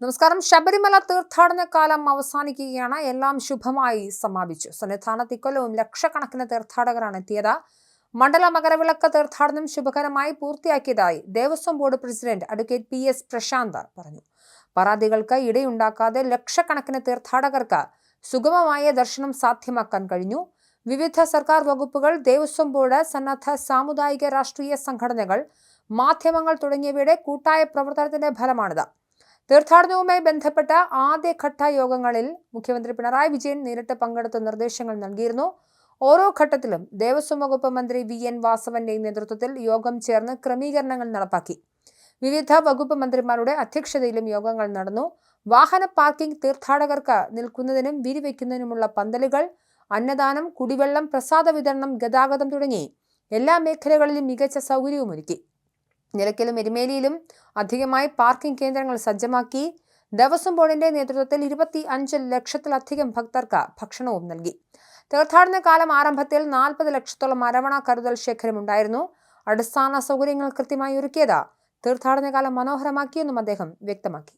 നമസ്കാരം. ശബരിമല തീർത്ഥാടന കാലം അവസാനിക്കുകയാണ്. എല്ലാം ശുഭമായി സമാപിച്ചു. സന്നിധാനത്ത് ഇക്കൊല്ലവും ലക്ഷക്കണക്കിന് തീർത്ഥാടകരാണ് എത്തിയത്. മണ്ഡല മകരവിളക്ക് തീർത്ഥാടനം ശുഭകരമായി പൂർത്തിയാക്കിയതായി Devaswom board president advocate P S Prashanth പറഞ്ഞു. പരാതികൾക്ക് ഇടയുണ്ടാക്കാതെ ലക്ഷക്കണക്കിന് തീർത്ഥാടകർക്ക് സുഗമമായ ദർശനം സാധ്യമാക്കാൻ കഴിഞ്ഞു. വിവിധ സർക്കാർ വകുപ്പുകൾ ദേവസ്വം ബോർഡ് സന്നദ്ധ സാമുദായിക രാഷ്ട്രീയ സംഘടനകൾ മാധ്യമങ്ങൾ തുടങ്ങിയവയുടെ കൂട്ടായ പ്രവർത്തനത്തിന്റെ ഫലമാണിത്. തീർത്ഥാടനവുമായി ബന്ധപ്പെട്ട ആദ്യഘട്ട യോഗങ്ങളിൽ മുഖ്യമന്ത്രി പിണറായി വിജയൻ നേരിട്ട് പങ്കെടുത്ത നിർദ്ദേശങ്ങൾ നൽകിയിരുന്നു. ഓരോ ഘട്ടത്തിലും ദേവസ്വം വകുപ്പ് മന്ത്രി വി എൻ വാസവന്റെ നേതൃത്വത്തിൽ യോഗം ചേർന്ന് ക്രമീകരണങ്ങൾ നടപ്പാക്കി. വിവിധ വകുപ്പ് മന്ത്രിമാരുടെ അധ്യക്ഷതയിലും യോഗങ്ങൾ നടന്നു. വാഹന പാർക്കിംഗ് തീർത്ഥാടകർക്ക് നിൽക്കുന്നതിനും വിരിവയ്ക്കുന്നതിനുമുള്ള പന്തലുകൾ അന്നദാനം കുടിവെള്ളം പ്രസാദ വിതരണം ഗതാഗതം തുടങ്ങി എല്ലാ മേഖലകളിലും മികച്ച സൗകര്യവുമൊരുക്കി നിലയ്ക്കലും എരുമേലിയിലും അധികമായി പാർക്കിംഗ് കേന്ദ്രങ്ങൾ സജ്ജമാക്കി ദേവസ്വം ബോർഡിന്റെ നേതൃത്വത്തിൽ ഇരുപത്തി അഞ്ച് ലക്ഷത്തിലധികം ഭക്തർക്ക് ഭക്ഷണവും നൽകി. തീർത്ഥാടന കാലം ആരംഭത്തിൽ നാൽപ്പത് ലക്ഷത്തോളം അരവണ കരുതൽ ശേഖരമുണ്ടായിരുന്നു. അടിസ്ഥാന സൗകര്യങ്ങൾ കൃത്യമായി ഒരുക്കിയത് തീർത്ഥാടന കാലം മനോഹരമാക്കിയെന്നും അദ്ദേഹം വ്യക്തമാക്കി.